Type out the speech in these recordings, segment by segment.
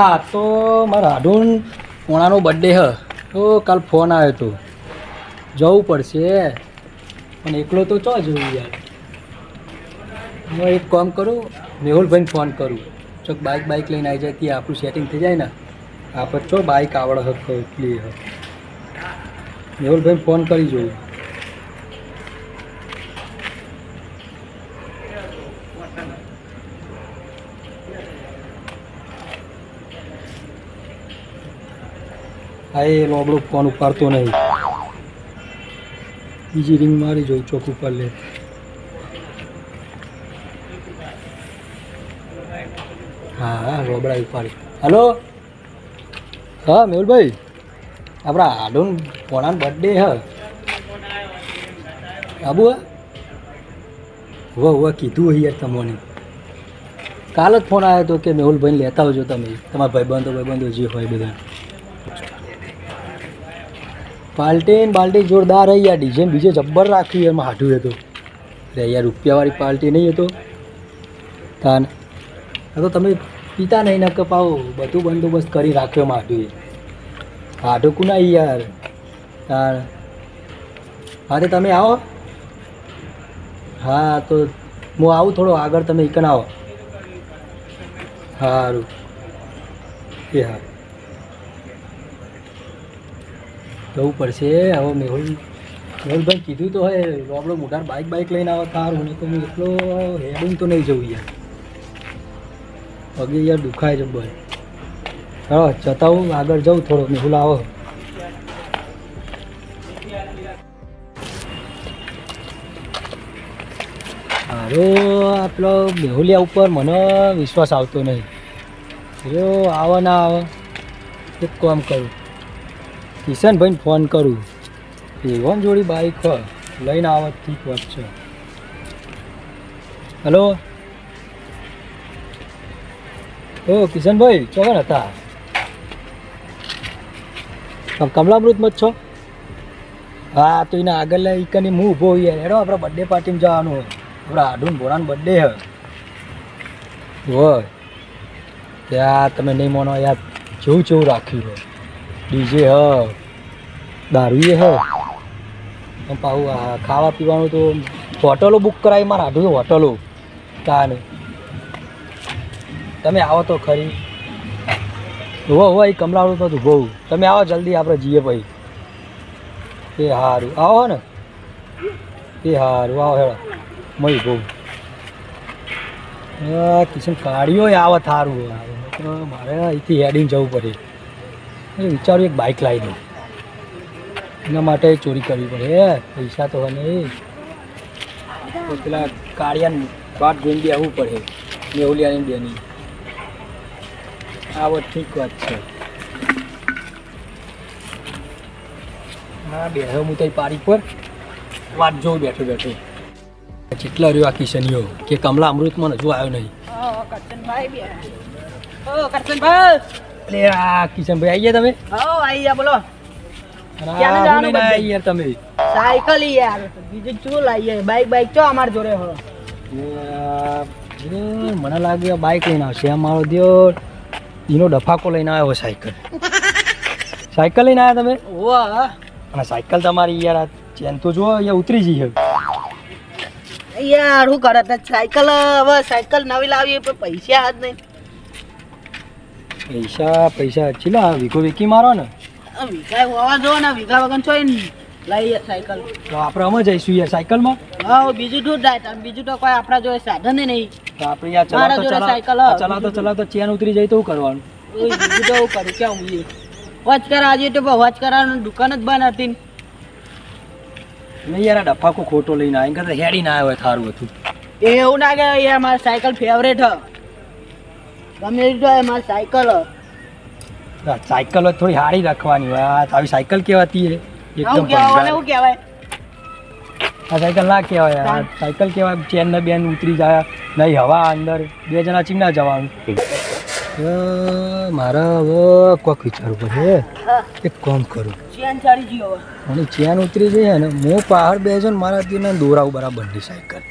હા, તો મારા હાડુન પોણાનો બર્થડે હ. તો કાલ ફોન આવ્યો હતો જવું પડશે. પણ એકલો તો ચો જવું યાર? હું એક કામ કરું, મેહુલભાઈને ફોન કરું. ચોક બાઇક બાઇક લઈને આવી જાય, ત્યાં આપણું સેટિંગ થઈ જાય ને. આપણે ચો બાઇક આવડે હક એટલી હ મેહુલભાઈને ફોન કરી જોયું હા એ લોબડો ફોન ઉપાડતો નહીં. બીજી રિંગ મારી જોઉં, ચોક ઉપર લે. હા હા લોબડા ઉપાડી. હલો? હા, મેહુલભાઈ? આપણા હાડુન પોણાનો બર્થડે હ. આબુ હા હોવા હોવા કીધું હોય તમને. કાલ જ ફોન આવ્યો હતો કે મેહુલભાઈને લેતા આવજો તમે. તમારા ભાઈબંધો ભાઈબંધો જે હોય બધા પાર્ટી ને બાલ્ટી જોરદાર રહી યાર ડિઝાઇન બીજે જબ્બર રાખ્યું એમાં હાઠું હતું અરે યાર, રૂપિયાવાળી પાલ્ટી નહીં હતો તાન, આ તો તમે પીતા નહીં નક પાઓ બધું બંદોબસ્ત કરી રાખ્યો એમાં હાઠું હાઠું કું નહીં યાર. તાન હા તે તમે આવો. હા, તો હું આવું થોડો આગળ, તમે ઇકન આવો. સારું એ હા. જવું પડશે. હવે મેહુલ, મેહુલભાઈ કીધું તો હોય આપણો મોટા બાઇક બાઇક લઈને આવો સારું હું તો હું એટલો હેડિંગ તો નહીં જવું યાર. પગે યાર દુખાય બોલ હા, જતા હું આગળ જાઉં થોડો. મેહુલ આવો. મારો આપણો મેહુલિયા ઉપર મને વિશ્વાસ આવતો નહીં. જો આવે ના આવે. એક કામ કરું. કિશનભાઈને ફોન કરું. એવો જોડી બાઈક હોય. લઈને આવત ઠીક વાત છે. હલો ઓ, કિશનભાઈ ચોકન હતા? તમે કમલામૃતમાં જ છો? હા, તો એના આગળ લઈ કની હું ઊભો યાર હેડો, આપણે બર્થડે પાર્ટીમાં જવાનું હોય. આપણા આડુન ભોરાનો બર્થડે હે હોય. ત્યાં તમે નહીં માનો યાર જેવું જેવું રાખ્યું હોય. ડીજે હ, દારૂએ હ. પાછું ખાવા પીવાનું તો હોટલો બુક કરાવી મારા આઢું હોટલો. કાને તમે આવો તો ખરી. હોવા હોવા એ કમલાળું તો તું બહુ તમે આવો જલ્દી, આપણે જઈએ ભાઈ એ સારું આવો ને. એ સારું આવો હેડો. મળી બહુ હા. કિશન કાઢ્યો આવે થારું. આવે મારે અહીંથી હેડિંગ જવું પડે. એ વિચારું, એક બાઇક લાવી દઉં. એના માટે ચોરી કરવી પડે પૈસા તો હોય નહીં. પેલા કાળિયાને વાત જોઈને બી આવવું પડે, મેહુલિયાની બેની. આ વાત ઠીક વાત છે. હા બેઠો હું તો પારી પર. વાત જોઉં બેઠો બેઠો. કેટલા રહ્યો આ કિશનીઓ, કે કમલા અમૃતમાં હજુ આવ્યો નહીં. કરશનભાઈ એટલે આ કિશનભાઈ આવી ગયા તમે? હો આઈ ગયા બોલો. ક્યારે જવાનું બધે? યાર તમે. સાયકલ યાર. બીજું શું લાવીએ બાઈક બાઈક ચો અમાર જોડે હો? મને લાગે બાઈક લઈને આવશે. આ મારો દિયો એનો ડફાકો લઈને આવ્યો સાયકલ. સાયકલ લઈને આવ્યા તમે? ઓ અને સાયકલ તમારી યાર ચેન તો જુઓ અહીંયા ઉતરી જઈ છે યાર શું કરે? સાયકલ હવે સાયકલ નવી લાવીએ પણ પૈસા જ નહીં. પૈસા પૈસા ચીલા વીઘો વીકી મારો ને? વીઘા હોવા જો ને વીઘા વગર છો ને. લાવીએ સાયકલ. તો આપણે અમે જઈશું યાર સાયકલમાં? હા બીજું શું જાય તમે બીજું તો કોઈ આપણા જોડે સાધન નહીં. તો આપણે યાર ચલાવતો ચલાવતો હ. ચલાવતો ચલાવતો ચેન ઉતરી જાય તો શું કરવાનું? બીજું તો હું કરું ક્યાં હું વચ કરા આજે તો વાત કરાવવાનું દુકાન જ બંધ હતી નહીં યાર આ ડફાકો ખોટો લઈને આવ્યા હેડી ના આવ્યો થારું હતું. એવું ના કે યાર મારી સાયકલ ફેવરેટ હ. ગમે એ તો મારી સાયકલ સાયકલ થોડી હારી રાખવાની હોય આવી સાયકલ કેવાતી હે એકદમ. એવું કહેવાય? આ સાયકલ ના કહેવાય આ સાયકલ કહેવાય ચેન ને બેન ઉતરી જાય નહીં હવા અંદર. બે જણા ચીમના જવાનું. મારે હવે કોક વિચારવું પડે. એક કામ કરું. ચેન ચડી ગયો અને ચેન ઉતરી જઈએ ને હું પહાડ બે જણ મારા ત્યાં દોરાવું બરાબરની સાયકલ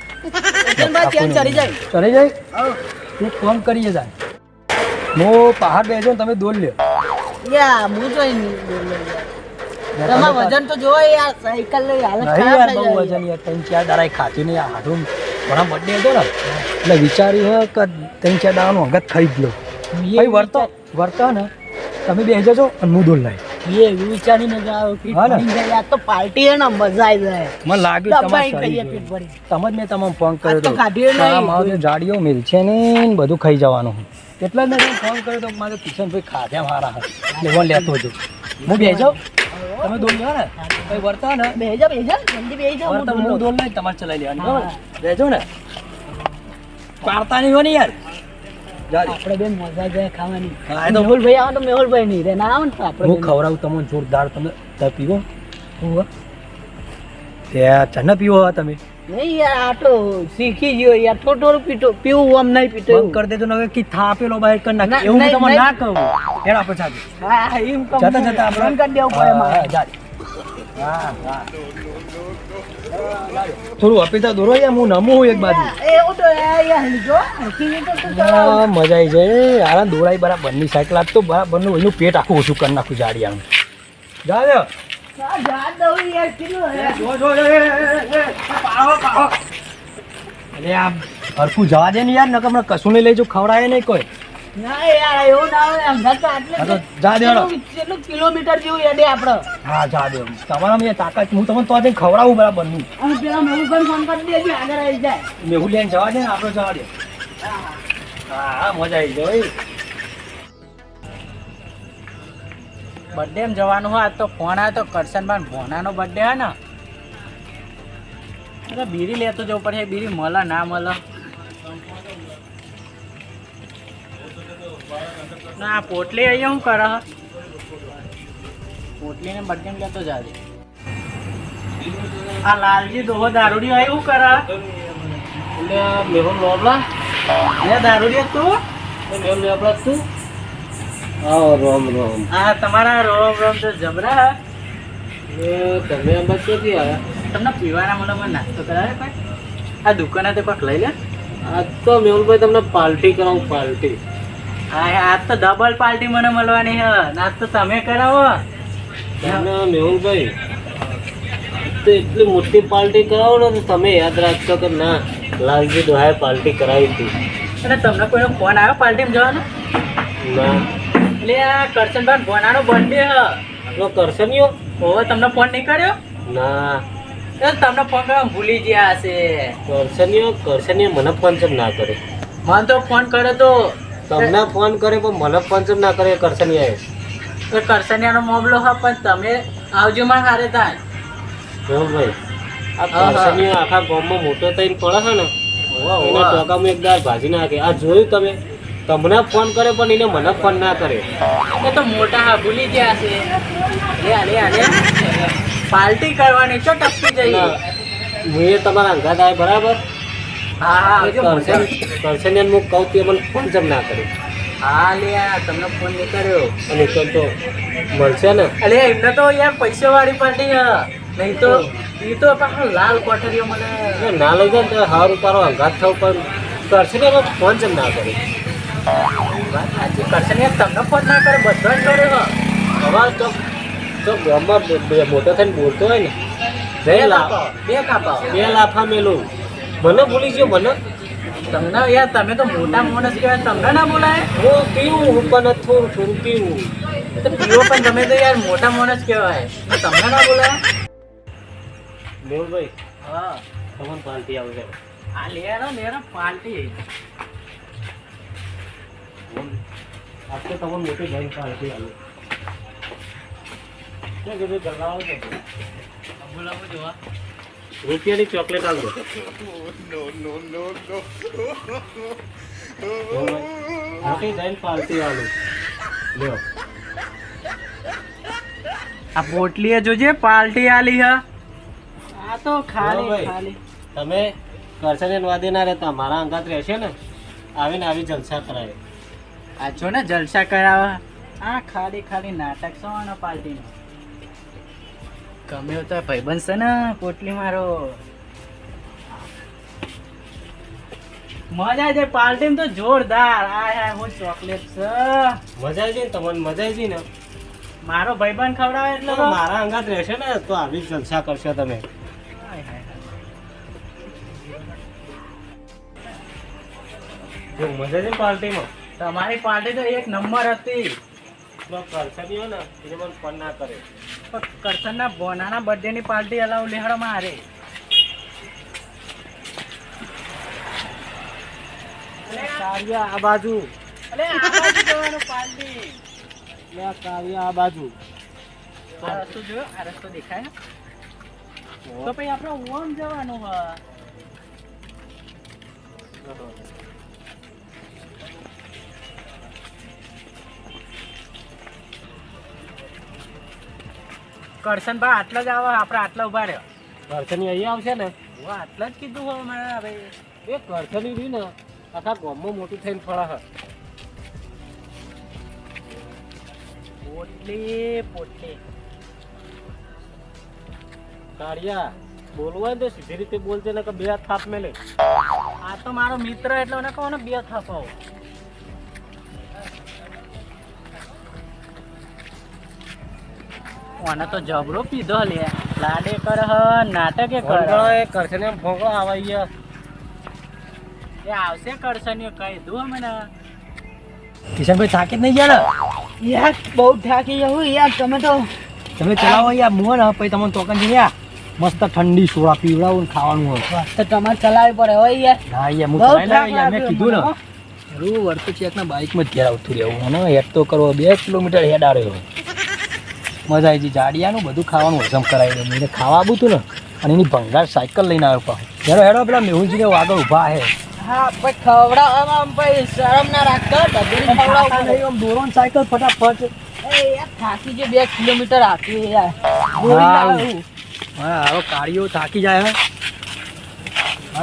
ચડી જાય. ચડી જાય? એક કામ કરીએ જાય હું પહાડ ને તમે દોલ લ્યો. યા હું જોઈ. તમારું વજન તો જો યાર સાયકલ લઈ હાલત નહીં ખરાબ યાર બહુ વજન યાર ત્રણ ચાર દાડા ખાતી નહીં આ હાડું ઘણા બર્થડે હતો ને. એટલે વિચાર્યું હે કે ત્રણ ચાર દાડાનું અંગત ખાઈ જ લો ભાઈ વર્તો વર્તો ને. તમે બે જજો અને હું દોલ લાવી વિચારીને જ આવ્યો કે હા ને? જાય. આ તો પાર્ટી હે ને મજા આવી જાય મને લાગ્યું તમારે સહી ભરી. તમે જ મેં તમને ફોન કર્યો તો કાઢ્યો નહીં. મારો જાડીઓ મિલ છે ને બધું ખાઈ જવાનું એટલે જ મેં ફોન કર્યો તો મારે કિશન ભાઈ ખાધ્યા મારા લેવા લેતો જો હું બે જાઉં તમે દોલ લ્યો ને ભાઈ વર્તા ને બેહી જા, બેહી જા. જલ્દી બેહી જા, હું વર્તા દોડ હું લઉં. દોડ લઈ તમારે ચલાવી લેવાની. બરાબર બેજો ને પાડતા નહીં હોય ને યાર. આપણે બેન મજા જાય ખાવાની. હા, તો- મેહુલભાઈ આવે તો મેહુલભાઈ નહીં રે ના આવો ને આપણે હું. ખવડાવું તમને જોરદાર તમે તમે પીવો. હું તે ચನ್ನ પીવો તમે. નહીં યાર આ તો શીખી ગયો યાર થોડો પીટો પીવું આમ નહીં પીતો એમ કરી દેજો હવે કે થાપેલો બહાર કરી નાખ. એવું હું તમને ના કહું. એડા આપણે હા એમ જતા જતા આપણે કરી દેવું પડે. હા હા. થોડું અપીતા દોરો યાર હું નમું હું એક બાજુ. મજા આવી જાય. આરા દોડાઈ બરાબરની સાયકલ આજ તો બરાબરનું એનું પેટ આખું ઓછું કરી નાખું જાડિયાનું. જા જા. અરે આ હરખું જવા દે ને યાર નકર કશું નહીં લઈ જો ખવડાય નહીં કોઈ. ના યાર એવું ના આવે અંગત તો આટલે. કેટલું- કેટલું કિલોમીટર જેવું હેડે આપણે હા જા દે તમારા મેં તાકાત હું તમને તો આજે ખવડાવું બરાબરનું અને પેલા મેહુલભાઈ ફોન કરી દેજો આગળ આવી જાય. મેહુલ લઈને જવા દે ને આપણે જવા દે. હા હા. મજા આવી જાય બર્થડે એમ જવાનું હોય તો ફોન આવ્યો તો કરશનભાઈ ભોનાનો બર્થડે હે ને. અરે બીડી લેતો જવું પડે બીરી મળે ના મળે. ના પોટલી અહીંયા શું કરે? પોટલીને બર્થડે લેતો જાજે આ લાલજી દોહો દારૂડી હોય શું કરે? એટલે મેહુલ લોબલા એ દારૂડી તું? મેહુલ લોબલા તું? હા રોમ રોમ. હા તમારા રોમ રોમ તો જબરા. તમે ક્યાંથી આવ્યા? તમને પીવાના મને નાસ્તો કરાવે કોઈ? આ દુકાને તે કોઈક લઈ લે. આ તો મેહુલભાઈ તમને પાર્ટી કરાવું પાર્ટી. હા આજ તો ડબલ પાર્ટી મને મળવાની હે. આજ તો તમે કરાવો. મેહુલભાઈ. તો એટલી મોટી પાર્ટી કરાવો ને તો તમે યાદ રાખશો કે ના લાલજી દોહાએ પાર્ટી કરાવી હતી. અને તમને કોઈનો ફોન આવ્યો પાર્ટીમાં જવાનો? ના. એટલે આ કરશનભાઈ ભોનાનો બર્થડે હ. તો કરશનિયો નહીં ઓવે તમને ફોન નહીં કર્યો? ના. તમને ફોન કરવા ભૂલી ગયા હશે. કરશનિયો કરશનિયો મને ફોન ચમ ના કરે મને તો ફોન કર્યો તો તમને ફોન કરે પણ મને ફોન ના કરે કરશે તો એ કરશનિયાનો મામલો હા પણ તમે આવજો માં હારે થાય આ હા, હા. કરશે નહીં આખા ગામમાં મોટો થઈને પડે છે ને એને. ટોકામાં એક દાળ ભાજી નાખે. આ જોયું તમે? તમને ફોન કરે પણ એને મને ફોન ના કરે એ તો મોટા હા ભૂલી ગયા છે. લે લે લે પાર્ટી કરવાની ચો ટપકી જઈએ. હું એ તમારા અંગાત આવે બરાબર? હા કરશે હું કહું તે મને ફોન જમ ના કર્યો હા લે તમને ફોન નહીં કર્યો. અને તો તો મળશે ને? અલે એમને તો યાર પૈસા વાળી પાર્ટી હે. નહીં તો એ તો પાછો લાલ કોઠરીઓ મને ના લઈ જાય તો હાર ઉતારો અંગાત થવું પણ કરશે ને ફોન જમ ના કર્યો કરશે ને તમને ફોન ના કરે બધા જ કરે હે. તો તો ગામમાં મોટો થઈને બોલતો હોય ને. બે બે બે કાપાઓ. બે લાફા મેલું. મને ભૂલી ગયો મને. તમને યાર તમે તો મોટા માણસ કહેવાય તમને ના બોલાય? હું પીવું હું પણ થોડું થોડું પીવું. તો પીવો પણ તમે તો યાર મોટા માણસ કહેવાય. તમને ના બોલાય? મેહુલભાઈ હા. તમને પાર્ટી આવશે. આ લેરો લેરો પાર્ટી. આજ તમને તમે મોટી બેંક પાર્ટી આવે. ક્યાં કીધું જણાવો તો. બોલાવો જોવા રૂપિયાની ચોકલેટ આવજો મોટી બેંક પાર્ટી આવે લ્યો. આ પોટલીએ જોજે પાર્ટી આલી હા. આ તો ખાલી. ખાલી. તમે કરશને વાદી ના રહેતા મારા અંગાત રહેશે ને? આવીને આવી જલસા કરાય આ જો ને જલસા કરાવે. આ ખાલી ખાલી નાટક છો ને પાર્ટીનો ગમે તો ભાઈબંધ છે ને પોટલી મારો. મજા છે પાર્ટી તો જોરદાર. આ હા ચોકલેટ છે. મજા આવી ને તમને મજા આવી ને? મારો ભાઈબંધ ખવડાવે એટલે મારા અંગાત રહેશે ને તો આવી જલસા કરશો તમે. મજા છે પાર્ટીમાં? તમારી પાર્ટી તો એક નંબર હતી. કરશનીઓ ને એને મને ફોન ના કરે. કરશનના બોનાના બર્થડેની પાર્ટી અલાવ લેહડો મારે. કાવ્યા આ બાજુ. અલે આ બાજુ જવાનું પાર્ટી લે કાવ્યા આ બાજુ. આ રસ્તો જોયો? આ રસ્તો દેખાય? તો પછી આપણે ઓમ જવાનું હ. કરશન બા આટલા જ આવે આપણે આટલા ઊભા રહ્યો. કરશની અહીંયા આવશે ને? હું આટલા જ કીધું હોય મારા ભાઈ એ કરશની રહ્યું ને આખા ગામમાં મોટું થઈને ફળા હ પોટલી પોટલી. કાળિયા બોલવા દે સીધી રીતે બોલજે ને કે બે થાપ મેલે. આ તો મારો મિત્ર એટલે મને કહો ને બે થાપાઓ ઓને તો જબરો પીધો લે. લાડે કર હ નાટકે કર. એ કરશે ને ભોગો આવાય એ આવશે કરશે ને કહી દઉં મને. કિશનભાઈ થાકી નહીં ગયા યાર બહુ થાકી જવું યાર તમે તો તમે ચલાવો યાર મું ને પછી તમને ટોકન યાર. મસ્ત ઠંડી સોડા પીવડાવું ને ખાવાનું હોય. તો તમારે ચલાવવી પડે હોય યાર. ના યાર હું ચલાવી યાર મેં કીધું ને. મને, રૂ વર્ત ચેકના બાઇકમાં જ ઘેર આવતું રહેવું. અને હેડ તો કરવો બે કિલોમીટર હેડ આવ્યો મજા આવી ગઈ. જાડિયાનું બધું ખાવાનું હજમ કરાવી દે. મને ખાવા આવું હતું ને અને એની ભંગાર સાયકલ લઈને આવ્યો પાછો. હેડો હેડો પેલા મેહુલજીને આગળ ઊભા હે. હા પછી ખવડાવવામાં પછી શરમ ના રાખતા દોરો સાયકલ ફટાફટ. થાકી જે બે કિલોમીટર આપ્યું યાર. હા. લાવું. હા. હારો કાળીઓ થાકી જાય હે.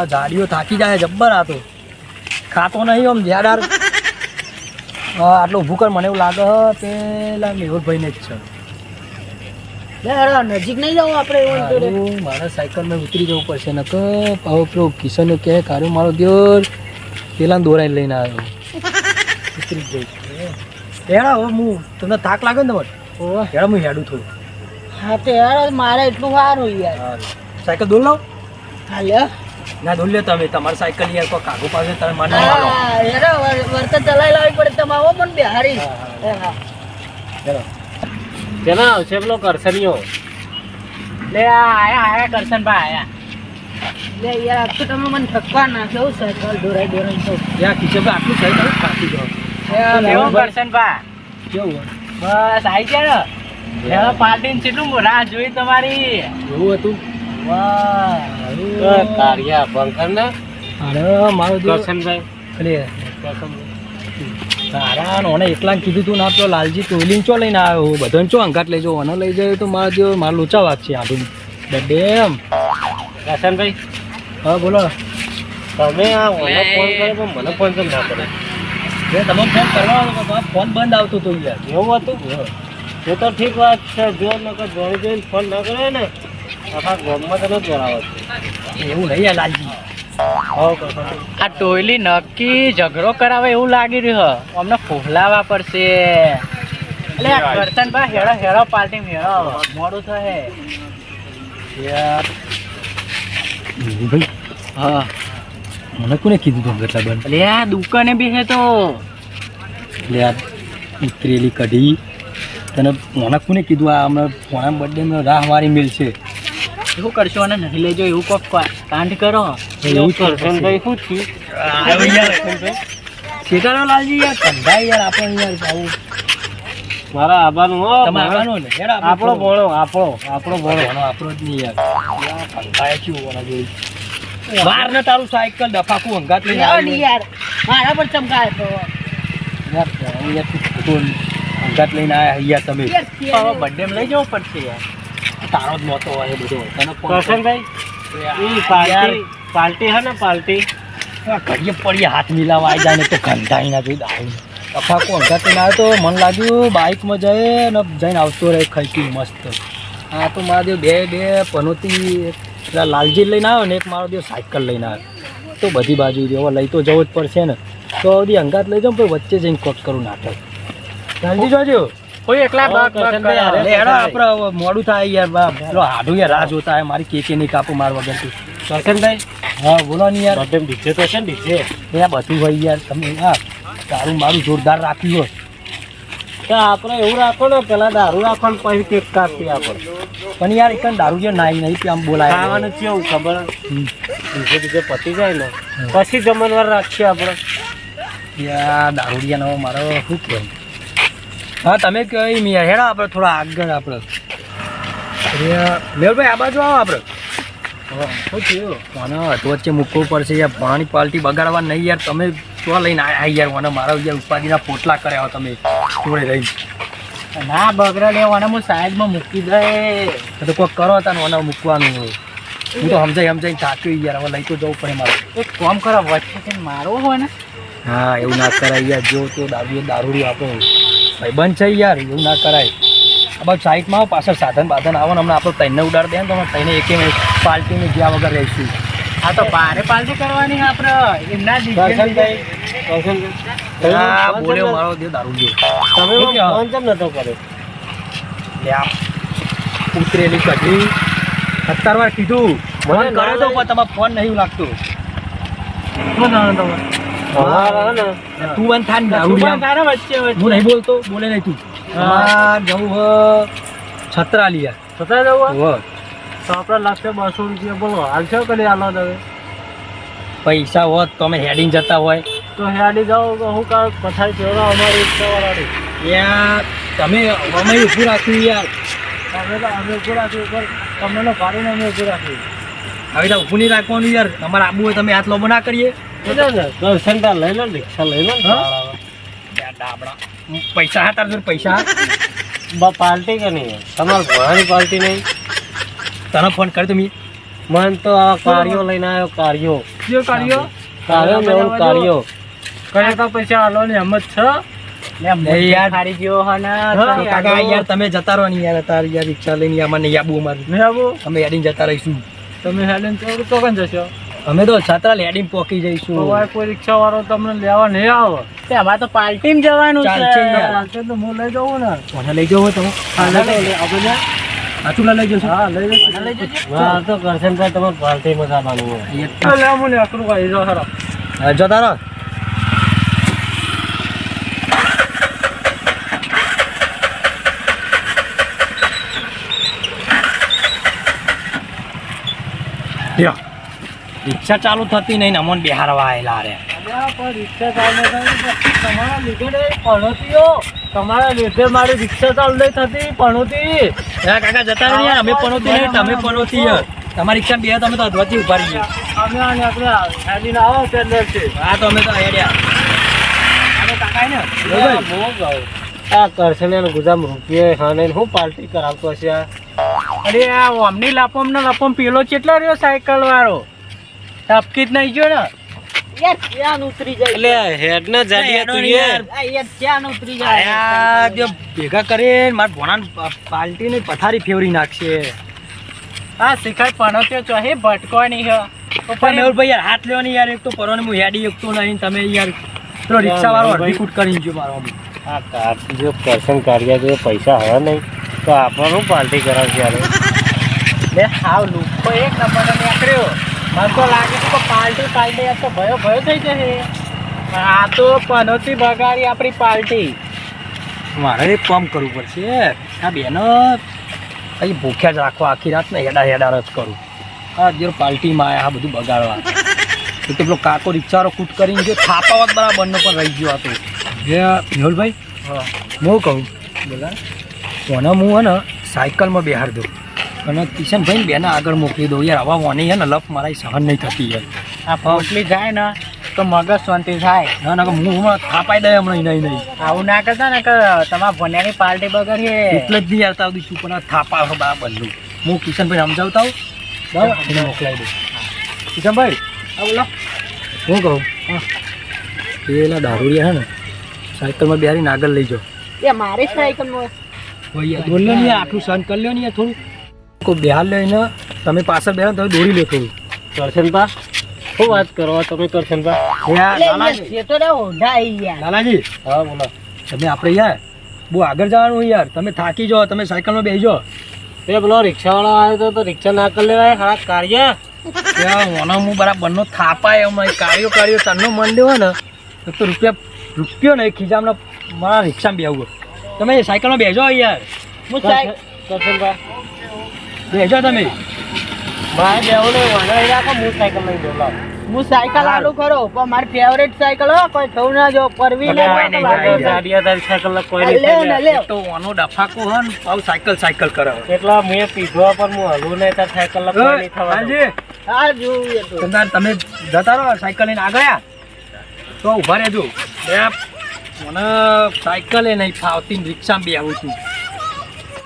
જાડીઓ થાકી જાય જબ્બર આ તો. ખાતો નહીં આમ જ્યાદાર હા આટલું ઊભું કર મને એવું લાગે પેલા મેહુલભાઈને જ છે. નજીક નહીં જવું આપણે એવું હોય તો રે. સાયકલમાં ઉતરી જવું પડશે નક પાછો પેલો કિશન કે કારું મારો દિયોર પેલા દોરાઈને લઈને આવ્યો. ઉતરી જ જઈશ હેડા હવે હું તમને થાક લાગે ને તમારે? હેડા હું હેડું થોડું. હા તે હેડો, મારે એટલું સારું યાર. સાયકલ દોર લાવ. હા લે. ના દોર લે તમે તમારી સાયકલ યાર કોઈ કાગો પાસે તમે મને હેડો, વર- વર્તન ચલાવી લાવવી પડે તમે આવો મને બિહારી હા, હા. હેડો. તેના આવશે પેલો કરશનીઓ લે આ આયા આયા કરશન બા આયા. લે યાર તો તમે મને ઠકવા ના છો સાયકલ દોરાઈ દોરાઈ તો યા કિશનભાઈ આટલું સાયકલ થાકી જાઓ કેવું કરશન બા કેવું બસ આવી ગયા ને? હેલો પાર્ટી ને કેટલું રાહ જોઈ તમારી. એવું હતું? વાહ તારિયા બંકર ને અરે મારો કરશનભાઈ એટલે તારા ઓને એકલા કીધું તું ના પેલો લાલજી ટોલીને ચો લઈને આવ્યો? બધાને ચો અંગાટ લઈ જાઓ ઓને લઈ જાય તો મારા જેવો મારા લોચા વાત છે આધુન એમ. રાશનભાઈ હા બોલો. તમે આ ઓને ફોન કર્યો પણ મને ફોન કેમ ના કર્યો? જે તમે ફોન કરવાનો ફોન બંધ આવતો તો યાર. એવું હતું? એ તો ઠીક વાત છે. જો નકર જોઈ જોઈને ફોન ના કરે ને આખા ગામમાં તમે જોડાવો એવું નહીં યાર આ ટોયલી નક્કી ઝઘડો કરાવે એવું લાગી રહ્યું અમને ફોફલાવા પડશે. એટલે આ કરતનભાઈ હેડો હેડો પાર્ટી હેડો મોડું થશે. હા. મને કોને કીધું તું ગટલા બંધ? એટલે આ દુકાને બી હે તો. એટલે આ ઉતરેલી કઢી. તને મને કોને કીધું? આ હમણાં ફોના બર્થડે રાહ મારી મિલ છે શું કરશો અને નહીં લેજો એવું કોક કાંડ કરો. એવું કરશનભાઈ શું થયું? શેતાનો લાલજી યાર કંધાય યાર આપણે યાર આવું. મારા આબાનું હો આબાનું ને યાર આપણો ભણો આપણો આપણો ભણો ભણો આપણો જ નહીં યાર. કંધાય કેવું કોના જોઈ બાર ને તારું સાયકલ ડફાકું અંગાત લઈને યાર યાર. મારા પર ચમકાય તો. યાર અહીંયા તું અંગાત લઈને આવ્યા અહીંયા તમે. બર્થડે લઈ જવું પડશે યાર. તારો જ મોતો હોય બધો તને હા કરશનભાઈ ઈ પાર્ટી પાર્ટી હે ને પાર્ટી ઘડીએ પડીએ હાથ મિલાવા આવી જાય ને તો ઘંધાઈ ના જોઈ દાવ અફાકો અંગાત ના તો મને લાગ્યું બાઇકમાં જઈએ ને જઈને આવતો રહે ખાઈથી મસ્ત. હા તો મારા દેવ બે બે પનોતી પેલા લાલજી લઈને આવ્યો ને એક મારો દેવ સાયકલ લઈને આવ્યો. તો બધી બાજુ હવે લઈ તો જવું જ પડશે ને. તો બધી અંગાત લઈ જાઉં પણ વચ્ચે જઈને કોક કરું નાટક. લાલજી જોજો કોઈ એકલા બક બક કરે. અરે હેડો આપણે મોડું થાય યાર બાપ. પેલો હાડું યાર રાહ જોતા હે મારી કેકે નહીં કાપો માર વગર તું કરશનભાઈ હા બોલો ને યાર. બર્થડે ડીજે તો છે ને ડીજે? એ બધું હોય યાર તમે હા તારું મારું જોરદાર રાખ્યું હોય. તો આપણે એવું રાખો ને પેલા દારૂ રાખો ને પછી કેક કાપી આપણે. પણ યાર એક દારૂ જે નાઈ નહીં કે આમ બોલાય. ખાવાનું કેવું ખબર? બીજે ડીજે પતી જાય ને. પછી જમણવાર રાખીએ આપણે. યાર દારૂડિયા નો મારો શું કહેવાય? હા તમે કઈ મિયા. હેડો આપણે થોડા આગળ આપણે. અરે, મેહુલભાઈ આ બાજુ આવો આપણે. શું થયું? મને વચ્ચે મૂકવું પડશે યાર. પાણી પાર્ટી બગાડવા નહીં યાર. તમે શું લઈને આયા યાર. મને મારા યાર ઉપાધિના પોટલા કર્યા તમે. જોડે રહી ના બગડા લેવાના હું સાઈડમાં મૂકી દે. તો કોઈ કરો હતા મને મૂકવાનું હોય. હું તો સમજાઈ સમજાઈ થાક્યો યાર. હવે લઈ તો જવું પડે મારે. એક કામ કરો વચ્ચે મારો મારવો હોય ને? હા એવું ના કરાય યાર. જો તો દારૂ દારૂડી આપો. ભાઈ બંધ છે યાર એવું ના કરાય. આ બાજુ સાઈડમાં આવો પાછળ સાધન બાધન આવો ને હમણાં આપણે તઈને ઉડાડ દે ને તો અમે તઈને એકે ગયા વગર રહીશું. આ તો બારે પાલટી કરવાની આપણે. એમના દીકરા હા બોલ્યો મારો દે દારૂ જો તમે ફોન કેમ નતો કર્યો? ઉતરેલી કઢી. સત્તર વાર કીધું. મને કરે તો પણ તમારે ફોન નહીં લાગતો. શું જાણો તમે અમારા હે ને તું બંધ થાન ને. તારા વચ્ચે હું નહીં બોલતો બોલે નહીં તું. હા. જવું હ છત્રાલિયા. છત્રા જવું હોવ. તો આપણે લાગશે બસો રૂપિયા બોલો. હાલ કદી આલો તમે પૈસા હોત તો અમે હેડિંગ જતા હોય. તો હેડી જાઓ તો હું કાંઈ પથારી ફેરો અમારી ઈચ્છા વાળાની યાર તમે અમે ઊભું રાખ્યું યાર. અમે તો અમે ઉભું રાખ્યું ઉપર તમને ભાડીને અમે ઊભું રાખ્યું. હવે તો ઊભું નહીં રાખવાનું યાર. તમારે આબુ હોય તમે હાથ લોબો ના કરીએ. દર્શન લઈ લો રિક્ષા લઈ લો ડાબડા. પૈસા હા તાર પૈસા? બા પાર્ટી કે નહીં? તમારે ભણાની પાર્ટી નહીં? તને ફોન કરી તમે મન તો આ કાર્યો લઈને આવ્યો કાર્યો. કયો કાર્યો? કાર્યો મેં કાર્યો. કરે તો પૈસા આલો ને એમ જ છે? યાર. ખારી ગયો હા, તો કાકા યાર તમે જતા રહો ને યાર તારી યાર રિક્ષા લઈને અમારે મને આબુ અમારે મેં આવું? અમે યાદીને જતા રહીશું. તમે હેડન તો તો કન જશો? અમે તો છત્રાલ લેડીમ પોકી જઈશું તો કોઈ રિક્ષા વાળો તમને લેવા નહીં આવે તે અમારે તો પાર્ટીમાં જવાનું છે યાર. તો હું લઈ જાઉં ને કોને લઈ જવું તમે હા લઈ જાઉં, લઈ- આપણે જા. લઈ જશો હા લઈ. લઈ. હા તો કરશનભાઈ તમારે પાર્ટીમાં જવાનું હોય યાર, લે હું લેકડું કાઢી જાઉં ખરો હા, જતા રહો. રિક્ષા ચાલુ થતી નહીં અમોન બિહારવા આવેલા રે. રિક્ષા ચાલુ તમારા લીધે નહીં, તમારા લીધે મારી રિક્ષા ચાલુ નહીં થતી પણોતી. કાકા જતા યાર અમે નહીં તમે યાર. તમારી રિક્ષા બે તમે તો અધવાથી ઊભા રહીએ અમે આપણે હેડીને આવો પેન્ડલથી. હા તો અમે તો હેડ્યા અમે કાકા ને. આ ગુજામ રૂપિયે હાને હું પાર્ટી કરાવતો છે અરે આ ઓમની લપમ ને લપમ પેલો કેટલો રહ્યો સાયકલ વાળો? ટપકી જ નહીં ગયો ને? યાર ક્યાં ઉતરી જાય? એટલે હેડ ને જાડીએ તું યાર. યાર. ક્યાં ઉતરી આયા બે ભેગા કરીને મારા ભોણા પાલટી ને પથારી ફેવરી નાખશે. હા શિખર પણોત્યો ચોહે ભટકવાની હે. પણ મેહુલભાઈ યાર હાથ લેવાની યાર એક તો પરવાને હું હેડી એકતો નહીં તમે યાર પેલો રિક્ષા વાળો અડધી કરીને જો મારો. આ કાર જો કરશન જો પૈસા હવે નહીં તો આપણે શું પાર્ટી કરાવશે યાર? બે હાવ લુખો એક નંબર નીકળ્યો. મને તો લાગે છે કે પાર્ટી પાર્ટી આ તો ભયો ભયો થઈ જશે. આ તો પનોતી બગાડી આપણી પાર્ટી મારે એક કામ કરવું પડશે. આ બેનો અહીં ભૂખ્યા જ રાખવા આખી રાત ને હેડા હેડા જ કરું. આ જો પાર્ટીમાં આ બધું બગાડવા. તો પેલો કાકો રિક્ષારો કૂટ કરીને જો થાપાવત બરાબર પણ રહી ગયો હતો જે મેહુલભાઈ હું. કહું બોલા. કોને હું હે ને સાયકલમાં બેહાર દઉં. અને કિશનભાઈ ને બેને આગળ મોકલી દઉં. યાર આવા મોની હે ને લપ મારા સહન નહીં થતી યાર. આ ફોટલી જાય ને તો મગજ શાંતિ થાય. ના ના હું હમણાં થાપાઈ દે હમણાં નહીં નહીં આવું ના કરતા ને કે તમારા ભણ્યાની પાર્ટી બગડીએ. એટલે જ નહીં યાર તાવ દીશું પણ થાપા હો બરાબર હું કિશનભાઈ સમજાવતા હું બરાબર. મોકલાવી દઉં. કિશનભાઈ આ બોલો હું કહું? હા. પેલા દારૂડિયા હે ને સાયકલમાં બિહારીને આગળ લઈ જાઓ. એ મારે સાયકલમાં બોલ્યો નહીં આટલું સહન કરી લો ને થોડું. કોઈ બિહાર લઈને તમે પાછળ બેહો ને તમે દોડી લો થોડું. કરશન પા શું વાત કરો તમે કરશનભા? લાલાજી. હા બોલો. તમે આપણે યાર બહુ આગળ જવાનું હોય યાર. તમે થાકી જાઓ તમે સાયકલમાં બેસી જાઓ. એ પેલો રિક્ષાવાળો આવ્યો તો તો રિક્ષા ના કરી લેવાય હા કાર્ય? ઓનો હું બરાબરનો થાપાય એમાં કાર્યો કાર્યો તનનો મંડ્યો હોય ને તો રૂપિયા રૂપિયો ને ખીજામાં મારા રિક્ષામાં બેવું તમે સાયકલમાં બેસજો યાર. કરશનભા બેસજો તમે. મારે બેવું નહીં વાંધો રાખો હું સાયકલ લઈ લાવ. હું સાયકલ આલું ખરો પણ મારી ફેવરેટ સાયકલ હો કોઈ થવું ના જો પરવી લે ગાડીયા તારી સાયકલ કોઈ લે લેવ તો ઓનો ડફાકો હોય ને પાછું સાયકલ સાયકલ કરો એટલા મેં પીધો પર હું હલવું નહીં તાર સાયકલ લા કોઈ નહીં થવાનું હાજી. હા જોવું એ તો તમે તમે જતા રહો સાયકલ લઈને આગળ તો ઊભા રહેજો. મને સાયકલ એ નહીં ફાવતી રિક્ષામાં આવું છું.